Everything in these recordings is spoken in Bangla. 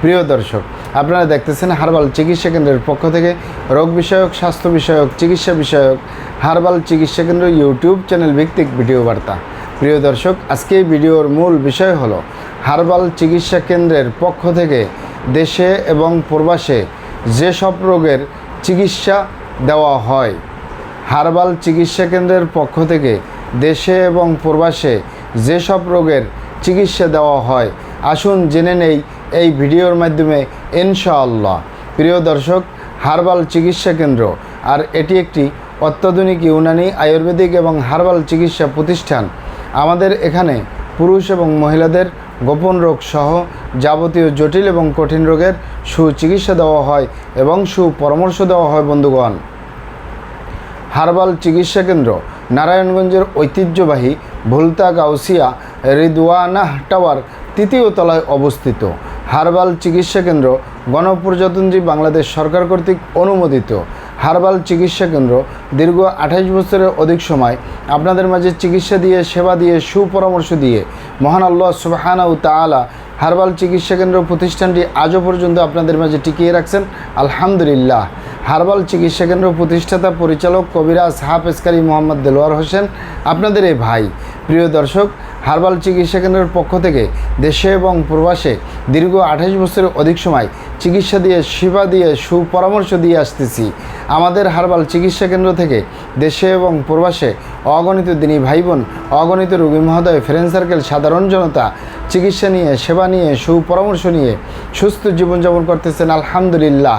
প্রিয় দর্শক, আপনারা দেখতেছেন হারবাল চিকিৎসা কেন্দ্রের পক্ষ থেকে রোগ বিষয়ক, স্বাস্থ্য বিষয়ক, চিকিৎসা বিষয়ক হারবাল চিকিৎসা কেন্দ্র ইউটিউব চ্যানেল ভিত্তিক ভিডিও বার্তা। প্রিয় দর্শক, আজকে ভিডিওর মূল বিষয় হলো হারবাল চিকিৎসা কেন্দ্রের পক্ষ থেকে দেশে এবং প্রবাসে যেসব রোগের চিকিৎসা দেওয়া হয়, হারবাল চিকিৎসা কেন্দ্রের পক্ষ থেকে দেশে এবং প্রবাসে যেসব রোগের চিকিৎসা দেওয়া হয়, আসুন জেনে নেই এই ভিডিওর মাধ্যমে ইনশাআল্লাহ। প্রিয় দর্শক, হারবাল চিকিৎসা কেন্দ্র আর এটি একটি অত্যাধুনিক ইউনানি আয়ুর্বেদিক এবং হারবাল চিকিৎসা প্রতিষ্ঠান। আমাদের এখানে পুরুষ এবং মহিলাদের গোপন রোগ সহ যাবতীয় জটিল এবং কঠিন রোগের সুচিকিৎসা দেওয়া হয় এবং সুপরামর্শ দেওয়া হয় বন্ধুগণ। হারবাল চিকিৎসা কেন্দ্র নারায়ণগঞ্জের ঐতিহ্যবাহী ভুলতা গাউসিয়া রিদওয়ানাহ টাওয়ার তৃতীয় তলায় অবস্থিত। হারবাল চিকিৎসা কেন্দ্র গণপ্রজাতন্ত্রী বাংলাদেশ সরকার কর্তৃক অনুমোদিত। হারবাল চিকিৎসা কেন্দ্র দীর্ঘ আঠাশ বছরের অধিক সময় আপনাদের মাঝে চিকিৎসা দিয়ে, সেবা দিয়ে, সুপরামর্শ দিয়ে মহান আল্লাহ সুবাহানা উ তালা হারবাল চিকিৎসা কেন্দ্র প্রতিষ্ঠানটি আজও পর্যন্ত আপনাদের মাঝে টিকিয়ে রাখছেন। আলহামদুলিল্লাহ। হারবাল চিকিৎসা কেন্দ্র প্রতিষ্ঠাতা পরিচালক কবিরাজ হাফেজকারী মোহাম্মদ দেলোয়ার হোসেন, আপনাদের এই ভাই। প্রিয় দর্শক, হারবাল চিকিৎসা কেন্দ্রের পক্ষ থেকে দেশে এবং প্রবাসে দীর্ঘ আঠাশ বছরের অধিক সময় চিকিৎসা দিয়ে সেবা দিয়ে সুপরামর্শ দিয়ে আসতেছি। আমাদের হারবাল চিকিৎসা কেন্দ্র থেকে দেশে এবং প্রবাসে অগণিত দিনী ভাই বোন অগণিত রোগী মহোদয় ফ্রেন্ড সার্কেল সাধারণ জনতা চিকিৎসা নিয়ে, সেবা নিয়ে, সুপরামর্শ নিয়ে সুস্থ জীবনযাপন করতেছেন। আলহামদুলিল্লাহ।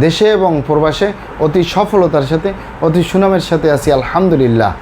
দেশে এবং প্রবাসে অতি সফলতার সাথে, অতি সুনামের সাথে আছি, আলহামদুলিল্লাহ।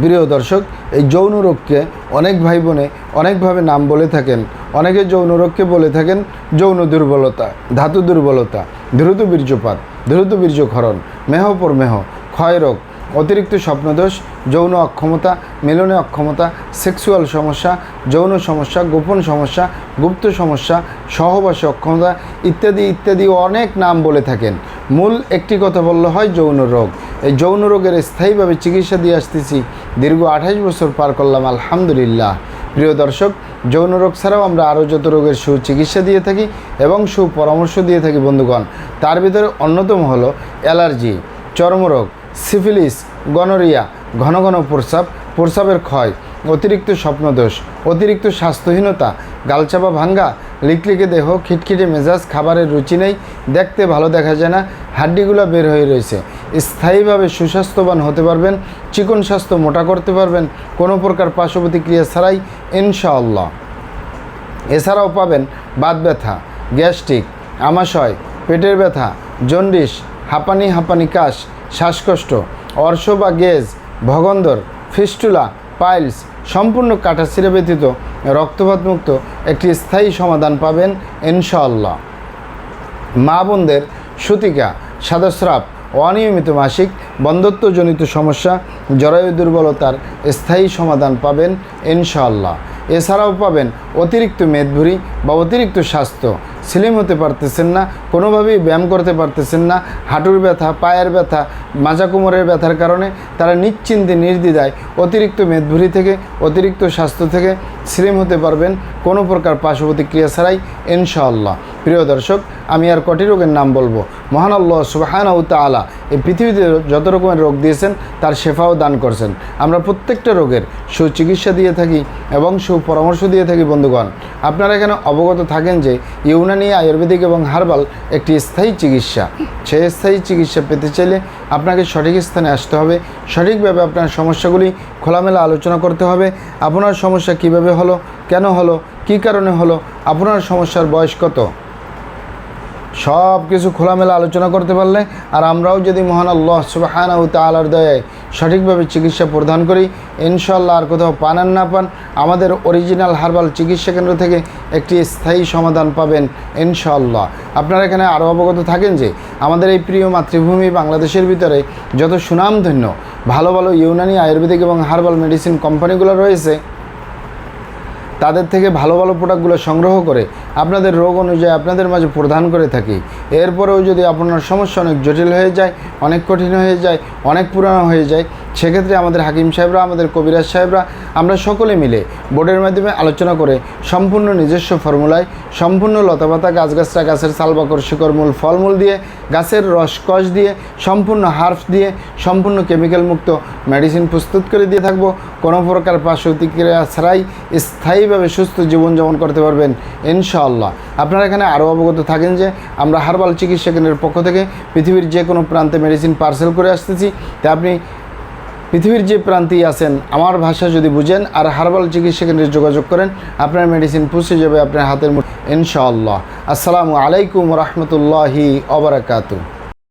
প্রিয় দর্শক, এই যৌন রোগকে অনেক ভাই বোনে অনেকভাবে নাম বলে থাকেন। অনেকে যৌন রোগকে বলে থাকেন যৌন দুর্বলতা, ধাতু দুর্বলতা, দ্রুত বীর্যপাত, দ্রুত বীর্যক্ষরণ, মেহ পর মেহ, ক্ষয় রোগ অতিরিক্ত স্বপ্নদোষ, যৌন অক্ষমতা, মিলনে অক্ষমতা, সেক্সুয়াল সমস্যা, যৌন সমস্যা, গোপন সমস্যা, গুপ্ত সমস্যা, সহবাসে অক্ষমতা ইত্যাদি ইত্যাদি অনেক নাম বলে থাকেন। মূল একটি কথা বললে হয় যৌন রোগ। এই যৌন রোগের স্থায়ীভাবে চিকিৎসা দিয়ে আসতেছি। দীর্ঘ আঠাশ বছর পার করলাম, আলহামদুলিল্লাহ। প্রিয় দর্শক, যৌন রোগ ছাড়াও আমরা আরও যত রোগের সুচিকিৎসা দিয়ে থাকি এবং সুপরামর্শ দিয়ে থাকি, বন্ধুগণ, তার ভিতরে অন্যতম হলো অ্যালার্জি, চর্মরোগ। সিফিলিস, গনোরিয়া, ঘন ঘন প্রস্রাব, প্রস্রাবের ক্ষয়, অতিরিক্ত স্বপ্নদোষ, অতিরিক্ত স্বাস্থ্যহীনতা, গালচাপা ভাঙ্গা, লিকলিকে দেহ, খিটখিটে মেজাজ, খাবারের রুচি নেই, দেখতে ভালো দেখা যায় না, হাড্ডিগুলো বের হয়ে রয়েছে। স্থায়ীভাবে সুস্বাস্থ্যবান হতে পারবেন, চিকন স্বাস্থ্য মোটা করতে পারবেন, কোনো প্রকার পার্শ্ব প্রতিক্রিয়া ছাড়াই, ইনশাআল্লাহ। এছাড়াও পাবেন বাত ব্যথা, গ্যাস্ট্রিক, আমাশয়, পেটের ব্যথা, জন্ডিস, হাঁপানি হাঁপানি কাশ শ্বাসকষ্ট, অর্শ বা গেজ, ভগন্দর, ফিস্টুলা, পাইলস সম্পূর্ণ কাটাছিরা ব্যতীত রক্তপাতমুক্ত একটি স্থায়ী সমাধান পাবেন ইনশাআল্লাহ। মা বোনদের সুতিকা, সাদাস্রাব, অনিয়মিত মাসিক বন্ধত্বজনিত সমস্যা, জরায়ু দুর্বলতার স্থায়ী সমাধান পাবেন ইনশাআল্লাহ। এছাড়াও পাবেন অতিরিক্ত মেদভুরি বা অতিরিক্ত স্বাস্থ্য। স্লিম হতে পারতেছেন না, কোনোভাবেই ব্যায়াম করতে পারতেছেন না, হাঁটুর ব্যথা, পায়ের ব্যথা মাজা কোমরের ব্যথার কারণে তারা নিশ্চিন্তে নির্দ্বিধায় অতিরিক্ত মেদভুরি থেকে, অতিরিক্ত স্বাস্থ্য থেকে স্লিম হতে পারবেন কোনো প্রকার পার্শ্ব প্রতিক্রিয়া ছাড়াই, ইনশাআল্লাহ। প্রিয় দর্শক, আমি আর কটি রোগের নাম বলব। মহান আল্লাহ সুবাহানা তালা এই পৃথিবীতে যত রকমের রোগ দিয়েছেন, তার শেফাও দান করছেন। আমরা প্রত্যেকটা রোগের সুচিকিৎসা দিয়ে থাকি এবং সুপরামর্শ দিয়ে থাকি, বন্ধুগণ। আপনারা এখানে অবগত থাকেন যে ইউনানি আয়ুর্বেদিক এবং হার্বাল একটি স্থায়ী চিকিৎসা। সেই স্থায়ী চিকিৎসা পেতে চাইলে আপনাকে সঠিক স্থানে আসতে হবে। সঠিকভাবে আপনার সমস্যাগুলি খোলামেলা আলোচনা করতে হবে। আপনার সমস্যা কীভাবে হলো? কেন হলো? কি কারণে হলো? আপনার সমস্যার বয়স কত? সব কিছু খোলামেলা আলোচনা করতে পারলে, আর আমরাও যদি মহান আল্লাহ সুবাহানা তালার দয়ায় সঠিকভাবে চিকিৎসা প্রদান করি। ইনশাল্লাহ আর কোথাও পান আর না পান, আমাদের অরিজিনাল হার্বাল চিকিৎসা কেন্দ্র থেকে একটি স্থায়ী সমাধান পাবেন ইনশাল্লাহ আপনারা এখানে আরও অবগত থাকেন যে, আমাদের এই প্রিয় মাতৃভূমি বাংলাদেশের ভিতরে যত সুনামধন্য, ভালো ভালো ইউনানি আয়ুর্বেদিক এবং হার্বাল মেডিসিন কোম্পানিগুলো রয়েছে তাদের থেকে ভালো ভালো প্রোডাক্টগুলো সংগ্রহ করে আপনাদের রোগ অনুযায়ী আপনাদের মাঝে প্রদান করে থাকি। এরপরেও যদি আপনার সমস্যা অনেক জটিল হয়ে যায়, অনেক কঠিন হয়ে যায়, অনেক পুরানো হয়ে যায় সেক্ষেত্রে আমাদের হাকিম সাহেবরা, আমাদের কবিরাজ সাহেবরা, আমরা সকলে মিলে বোর্ডের মাধ্যমে আলোচনা করে সম্পূর্ণ নিজস্ব ফর্মুলায়, সম্পূর্ণ লতাপাতা গাছগাছরা গাছের সালবাকর শিকড় মূল, ফলমূল দিয়ে, গাছের রসকস দিয়ে, সম্পূর্ণ হার্ফ দিয়ে, সম্পূর্ণ কেমিক্যাল মুক্ত মেডিসিন প্রস্তুত করে দিয়ে থাকব। কোনো প্রকার পার্শ্ব প্রতিক্রিয়া ছাড়াই স্থায়ীভাবে সুস্থ জীবনযাপন করতে পারবেন ইনশাআল্লাহ। আপনারা এখানে আরও অবগত থাকেন যে আমরা হার্বাল চিকিৎসা কেন্দ্রের পক্ষ থেকে পৃথিবীর যে কোনো প্রান্তে মেডিসিন পার্সেল করে আসতেছি। তা আপনি পৃথিবীর যে প্রান্তেই আছেন, আমার ভাষা যদি বুঝেন আর হার্বাল চিকিৎসা কেন্দ্রে যোগাযোগ করেন, আপনার মেডিসিন পুষে যাবে আপনার হাতের ইনশাআল্লাহ। আসসালামু আলাইকুম রহমতুল্লাহি অবরাকাতু